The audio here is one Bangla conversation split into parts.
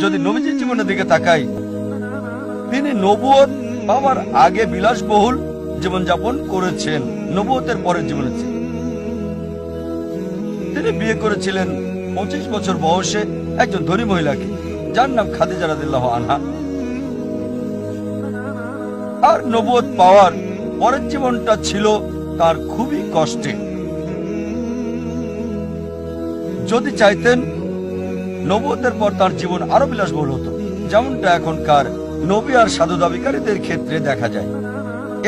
যদি নবীজির জীবনের দিকে তাকাই, তিনি নবুয়ত পাওয়ার আগে বিলাসবহুল জীবনযাপন করেছেন, নবুয়তের পরের জীবনে তিনি। বিয়ে করেছিলেন পঁচিশ বছর বয়সে একজন ধনী মহিলাকে, যার নাম খাদিজা রাদিল্লাহ আনহা। আর নবুয়ত পাওয়ার পরের জীবনটা ছিল তার খুবই কষ্টে। যদি চাইতেন নবুয়তের পর তার জীবন আরও বিলাসবহুল হতো। যেমনটা এখনকার নবী আর সাধু দাবিকারীদের ক্ষেত্রে দেখা যায়।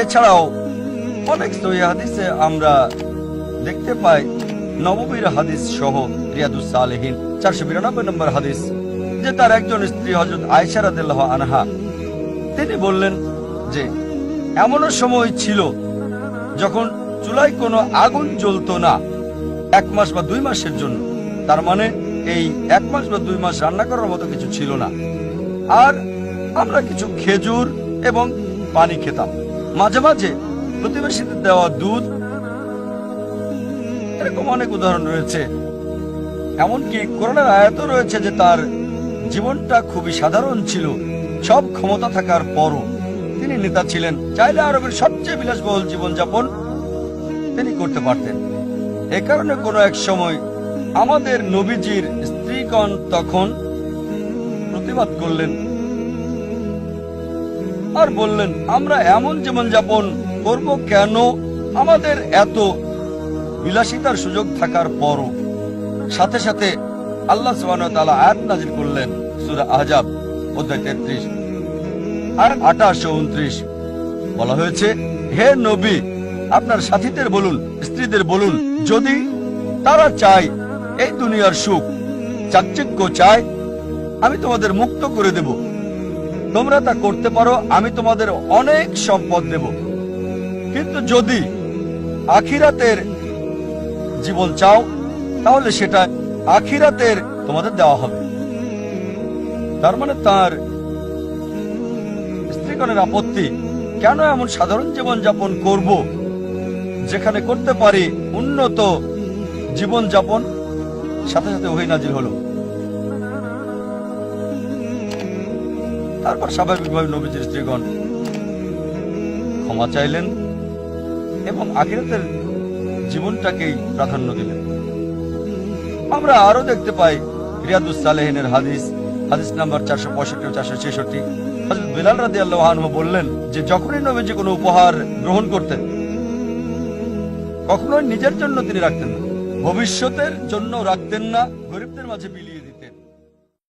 এছাড়াও অনেক হাদিসে আমরা দেখতে পাই, নববীর হাদিস সহ রিয়াদুস চারশো বিরানব্বই নম্বর হাদিস, যে তার একজন স্ত্রী হজরত আয়সারাদিল্লাহ আনহা, তিনি বললেন যে, এমনও সময় ছিল যখন চুলায় কোনো আগুন জ্বলতো না, এক মাস বা দুই মাসের জন্য। তার মানে এই এক মাস বা দুই মাস রান্না করার মতো কিছু ছিল না। আর আমরা কিছু খেজুর এবং পানি খেতাম। মাঝে মাঝে প্রতিবেশীদের দেওয়া দুধ, এরকম অনেক উদাহরণ রয়েছে। এমনকি করোনার আয়াত রয়েছে যে তার জীবনটা খুবই সাধারণ ছিল। সব ক্ষমতা থাকার পরও তিনি নেতা ছিলেন। চাইলে আরবের সবচেয়ে বিলাসবহুল জীবনযাপন তিনি করতে পারতেন। এ কারণে কোনো এক সময় আমাদের নবীজির স্ত্রীগণ তখন প্রতিবাদ করলেন আর বললেন, আমরা এমন জীবনযাপন করব কেন? আমাদের এত বিলাসিতার সুযোগ থাকার পরও। সাথে সাথে আল্লাহ আয়াত নাজিল করলেন, সূরা আহজাব অধ্যায় 33 আর 28 ও 29 বলা হয়েছে, হে নবী, আপনার সাথীদের বলুন, স্ত্রীদের বলুন, যদি তারা চায় এই দুনিয়ার সুখ চাকচিক্য চায় আমি তোমাদের মুক্ত করে দেব। তোমরা তা করতে পারো, আমি তোমাদের অনেক সম্পদ দেব। কিন্তু যদি আখিরাতের জীবন চাও, তাহলে সেটা আখিরাতের তোমাদের দেওয়া হবে। তার মানে তার স্ত্রীগণের আপত্তি, কেন এমন সাধারণ জীবন যাপন করব? যেখানে করতে পারি উন্নত জীবন যাপন সাথে সাথে ওহি নাজির হলো। তারপর স্বাভাবিকভাবে নবীজির স্ত্রীগণ ক্ষমা চাইলেন এবং আখিরাতের জীবনটাকেই প্রাধান্য দিলেন। আমরা আরও দেখতে পাই রিয়াদুস সালেহিনের হাদিস হাদিস নাম্বার চারশো পঁয়ষট্টি চারশো ছেষট্টি। হজরত বিলাল রাদি আল্লাহ বললেন যে, যখনই নবীজি কোনো উপহার গ্রহণ করতেন, কখনোই নিজের জন্য তিনি রাখতেন না। ভবিষ্যতের জন্য রাখতেন না গরিবদের মাঝে বিলিয়ে